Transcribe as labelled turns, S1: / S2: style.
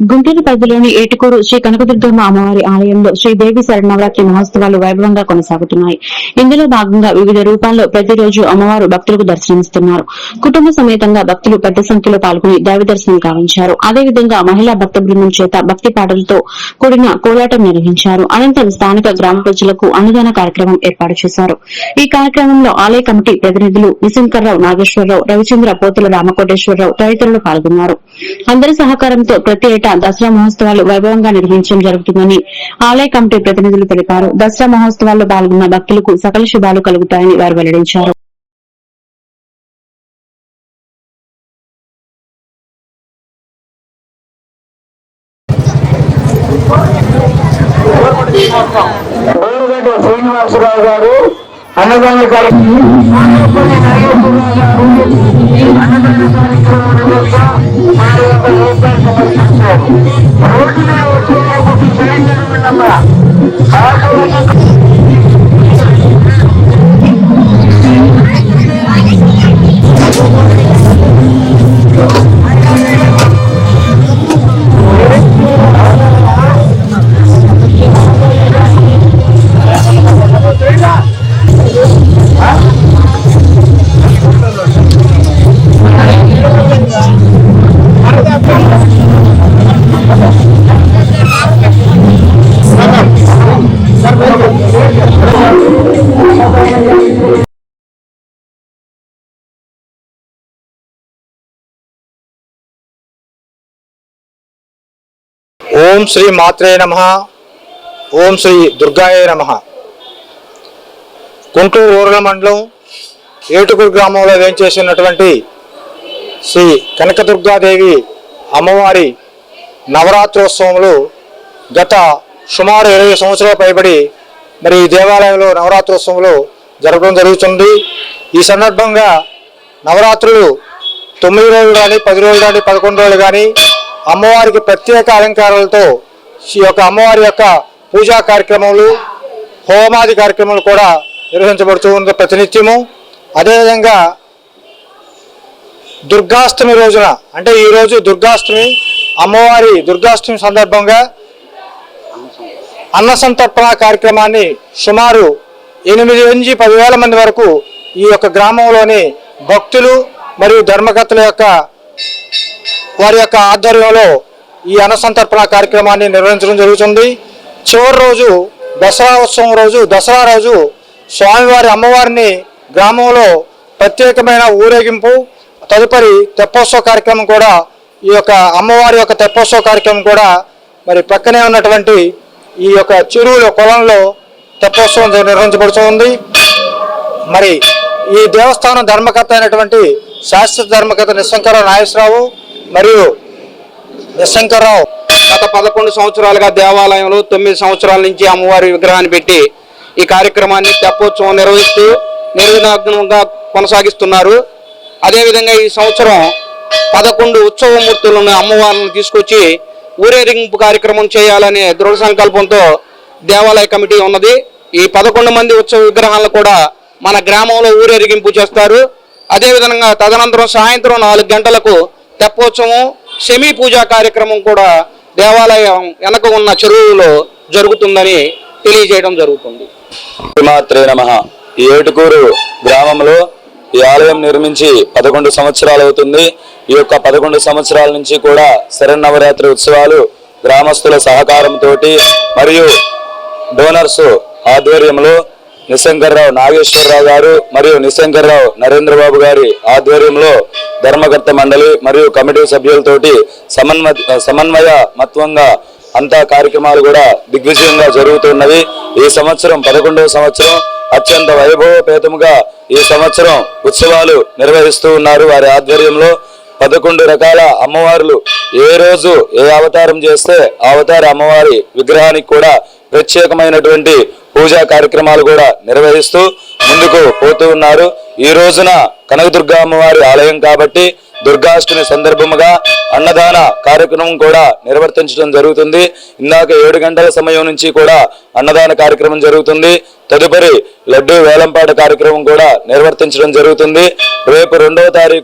S1: గుంటూరు పరిధిలోని ఏటుకూరు శ్రీ కనకదుర్గమ్మ అమ్మవారి ఆలయంలో శ్రీదేవి శరణవరాత్రి మహోత్సవాలు వైభవంగా కొనసాగుతున్నాయి. ఇందులో భాగంగా వివిధ రూపాల్లో ప్రతిరోజు అమ్మవారు భక్తులకు దర్శనమిస్తున్నారు. కుటుంబ సమేతంగా భక్తులు పెద్ద సంఖ్యలో పాల్గొని దేవి దర్శనం గావించారు అదేవిధంగా మహిళా భక్త బృందం చేత భక్తి పాటలతో కూడిన కోలాటం నిర్వహించారు. అనంతరం స్థానిక గ్రామ ప్రజలకు అన్నదాన కార్యక్రమం ఏర్పాటు చేశారు. ఈ కార్యక్రమంలో ఆలయ కమిటీ ప్రతినిధులు నిశంకర్రావు నాగేశ్వరరావు రవిచంద్ర పోతుల రామకోటేశ్వరరావు తదితరులు పాల్గొన్నారు. అందరి సహకారంతో ప్రతి పేరిట దసరా మహోత్సవాలు వైభవంగా నిర్వహించడం జరుగుతుందని ఆలయ కమిటీ ప్రతినిధులు తెలిపారు. దసరా మహోత్సవాల్లో పాల్గొన్న భక్తులకు సకల శుభాలు కలుగుతాయని వారు వెల్లడించారు.
S2: శ్రీనివాసరావు గారు అన్నదాన కార్యక్రమం. సమర్పించారు రోడ్డున వచ్చేటప్పుడు సిలిండర్
S3: ఓం శ్రీ మాత్రే నమ. ఓం శ్రీ దుర్గాయ నమ. గుంటూరు రూరల్ మండలం ఏటుకూరు గ్రామంలో వేయించేసినటువంటి శ్రీ కనకదుర్గాదేవి అమ్మవారి నవరాత్రోత్సవములు గత సుమారు ఇరవై సంవత్సరాలు పైబడి మరి ఈ దేవాలయంలో నవరాత్రోత్సవములు జరగడం జరుగుతుంది. ఈ సందర్భంగా నవరాత్రులు తొమ్మిది రోజులు కానీ పది రోజులు కానీ పదకొండు రోజులు కానీ అమ్మవారికి ప్రత్యేక అలంకారాలతో ఈ యొక్క అమ్మవారి యొక్క పూజా కార్యక్రమాలు హోమాది కార్యక్రమాలు కూడా నిర్వహించబడుతూ ఉంది ప్రతినిత్యము. అదేవిధంగా దుర్గాష్టమి రోజున అంటే ఈరోజు దుర్గాష్టమి అమ్మవారి దుర్గాష్టమి సందర్భంగా అన్న సంతర్పణ కార్యక్రమాన్ని సుమారు ఎనిమిది నుంచి పదివేల మంది వరకు ఈ యొక్క గ్రామంలోని భక్తులు మరియు ధర్మకర్తల యొక్క వారి యొక్క ఆధ్వర్యంలో ఈ అనుసంతర్పణ కార్యక్రమాన్ని నిర్వహించడం జరుగుతుంది. చివరి రోజు దసరా ఉత్సవం రోజు దసరా రోజు స్వామివారి అమ్మవారిని గ్రామంలో ప్రత్యేకమైన ఊరేగింపు తదుపరి తెప్పోత్సవ కార్యక్రమం కూడా ఈ యొక్క అమ్మవారి యొక్క తెప్పోత్సవ కార్యక్రమం కూడా మరి పక్కనే ఉన్నటువంటి ఈ యొక్క చెరువుల పొలంలో తెప్పోత్సవం నిర్వహించబడుతుంది. మరి ఈ దేవస్థానం ధర్మకర్త అయినటువంటి శాశ్వత ధర్మకత నిశంకర నాగేశ్వరరావు మరియు నిశంకరరావు
S4: గత పదకొండు సంవత్సరాలుగా దేవాలయంలో తొమ్మిది సంవత్సరాల నుంచి అమ్మవారి విగ్రహాన్ని పెట్టి ఈ కార్యక్రమాన్ని తెప్పోత్సవం నిర్వహిస్తూ నిర్విఘ్నంగా కొనసాగిస్తున్నారు. అదేవిధంగా ఈ సంవత్సరం పదకొండు ఉత్సవమూర్తులను అమ్మవారిని తీసుకొచ్చి ఊరేగింపు కార్యక్రమం చేయాలనే దృఢ సంకల్పంతో దేవాలయ కమిటీ ఉన్నది. ఈ పదకొండు మంది ఉత్సవ విగ్రహాలను కూడా మన గ్రామంలో ఊరేగింపు చేస్తారు. అదేవిధంగా తదనంతరం సాయంత్రం నాలుగు గంటలకు తెప్పోత్సవం సెమీ పూజా కార్యక్రమం కూడా దేవాలయం వెనక ఉన్న చెరువులో జరుగుతుందని తెలియజేయడం జరుగుతుంది.
S5: శ్రీమాత్రే నమ. ఏటుకూరు గ్రామంలో ఈ ఆలయం నిర్మించి పదకొండు సంవత్సరాలు అవుతుంది. ఈ యొక్క పదకొండు సంవత్సరాల నుంచి కూడా శరన్నవరాత్రి ఉత్సవాలు గ్రామస్తుల సహకారంతో మరియు డోనర్స్ ఆధ్వర్యంలో నిశంకర్రావు నాగేశ్వరరావు గారు మరియు నిశంకర్రావు నరేంద్రబాబు గారి ఆధ్వర్యంలో ధర్మకర్త మండలి మరియు కమిటీ సభ్యులతోటి సమన్వయ సమన్వయ మత్వంగా అంతా కార్యక్రమాలు కూడా దిగ్విజయంగా జరుగుతున్నవి. ఈ సంవత్సరం పదకొండవ సంవత్సరం అత్యంత వైభవపేతముగా ఈ సంవత్సరం ఉత్సవాలు నిర్వహిస్తూ ఉన్నారు వారి ఆధ్వర్యంలో. పదకొండు రకాల అమ్మవార్లు ఏ రోజు ఏ అవతారం చేస్తే అవతార అమ్మవారి విగ్రహానికి కూడా ప్రత్యేకమైనటువంటి పూజా కార్యక్రమాలు కూడా నిర్వహిస్తూ ముందుకు పోతూ ఉన్నారు. ఈ రోజున కనకదుర్గా అమ్మవారి ఆలయం కాబట్టి దుర్గాష్టమి సందర్భముగా అన్నదాన కార్యక్రమం కూడా నిర్వర్తించడం జరుగుతుంది. ఇందాక ఏడు గంటల సమయం నుంచి కూడా అన్నదాన కార్యక్రమం జరుగుతుంది. తదుపరి లడ్డూ వేలంపాట కార్యక్రమం కూడా నిర్వర్తించడం జరుగుతుంది. రేపు రెండవ తారీఖు